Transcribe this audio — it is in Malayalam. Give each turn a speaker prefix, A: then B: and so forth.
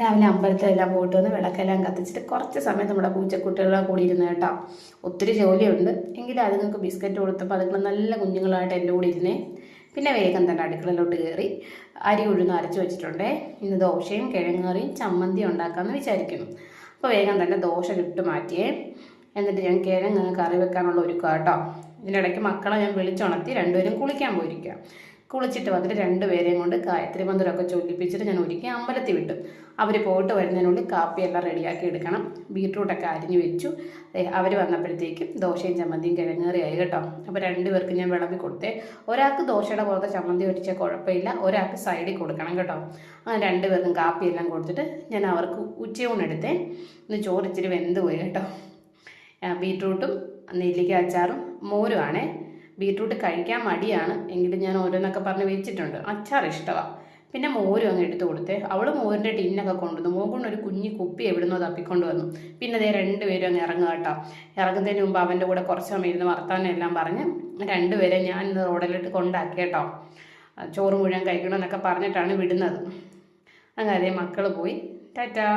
A: രാവിലെ അമ്പലത്തിലെല്ലാം പോയിട്ട് വന്ന് വിളക്കെല്ലാം കത്തിച്ചിട്ട് കുറച്ച് സമയം നമ്മുടെ പൂച്ചക്കുട്ടികളെ കൂടി ഇരുന്ന് കേട്ടോ. ഒത്തിരി ജോലിയുണ്ട്. എങ്കിലും അതുങ്ങൾക്ക് ബിസ്ക്കറ്റ് കൊടുത്തപ്പോൾ അതുങ്ങൾ നല്ല കുഞ്ഞുങ്ങളായിട്ട് എന്റെ കൂടെ ഇരുന്നേ. പിന്നെ വേഗം തന്നെ അടുക്കളയിലോട്ട് കയറി അരി ഉഴുന്ന് അരച്ച് വെച്ചിട്ടുണ്ടേ. ഇന്ന് ദോശയും കിഴങ്ങറിയും ചമ്മന്തി ഉണ്ടാക്കാമെന്ന് വിചാരിക്കുന്നു. അപ്പോൾ വേഗം തന്നെ ദോശ ഇട്ട് മാറ്റിയേ. എന്നിട്ട് ഞാൻ കിഴങ്ങ് കറി വെക്കാനുള്ള ഒരുക്കാം കേട്ടോ. ഇതിനിടയ്ക്ക് മക്കളെ ഞാൻ വിളിച്ചുണർത്തി രണ്ടുപേരും കുളിക്കാൻ പോയിരിക്കുക കുളിച്ചിട്ട് വന്നിട്ട് രണ്ടുപേരെയും കൊണ്ട് ഗായത്രി മന്ത്രമൊക്കെ ചൊല്ലിപ്പിച്ചിട്ട് ഞാൻ ഒരുക്കി അമ്പലത്തിൽ വിട്ടു. അവർ പോയിട്ട് വരുന്നതിനുള്ളിൽ കാപ്പിയെല്ലാം റെഡിയാക്കി എടുക്കണം. ബീട്രൂട്ടൊക്കെ അരിഞ്ഞു വെച്ചു. അവർ വന്നപ്പോഴത്തേക്കും ദോശയും ചമ്മന്തിയും കിഴങ്ങേറിയായി കേട്ടോ. അപ്പോൾ രണ്ടുപേർക്ക് ഞാൻ വിളമ്പി കൊടുത്തേ. ഒരാൾക്ക് ദോശയുടെ പുറത്തെ ചമ്മന്തി ഒരിച്ചാൽ കുഴപ്പമില്ല. ഒരാൾക്ക് സൈഡിൽ കൊടുക്കണം കേട്ടോ. അങ്ങനെ രണ്ടുപേർക്കും കാപ്പിയെല്ലാം കൊടുത്തിട്ട് ഞാൻ അവർക്ക് ഉച്ചയൂണെടുത്തേ ഇന്ന് ചോറിച്ചിരി വെന്ത് പോയി കേട്ടോ. ബീട്രൂട്ടും നെല്ലിക്ക അച്ചാറും മോരുമാണേ ബീട്രൂട്ട് കഴിക്കാൻ മടിയാണ്. എങ്കിലും ഞാൻ ഓരോന്നൊക്കെ പറഞ്ഞ് വെച്ചിട്ടുണ്ട്. അച്ചാർ ഇഷ്ടമാണ് പിന്നെ മോരും അങ്ങ് എടുത്തു കൊടുത്തേ. അവൾ മോരിന്റെ ടിന്നൊക്കെ കൊണ്ടുവന്നു. മോൻ കൊണ്ട് ഒരു കുഞ്ഞു കുപ്പി എവിടുന്നോ തപ്പിക്കൊണ്ട് വന്നു. പിന്നെ അതേ രണ്ടുപേരും അങ്ങ് ഇറങ്ങുക കേട്ടോ. ഇറങ്ങുന്നതിന് മുമ്പ് അവന്റെ കൂടെ കുറച്ച് സമയം ഇരുന്ന് വർത്താനം എല്ലാം പറഞ്ഞ് രണ്ടുപേരെ ഞാൻ ഇന്ന് റോഡിലിട്ട് കൊണ്ടാക്കി കേട്ടോ. ചോറ് മുഴുവൻ കഴിക്കണമെന്നൊക്കെ പറഞ്ഞിട്ടാണ് വിടുന്നത്. അങ്ങനെ മക്കൾ പോയി. ടാറ്റാ.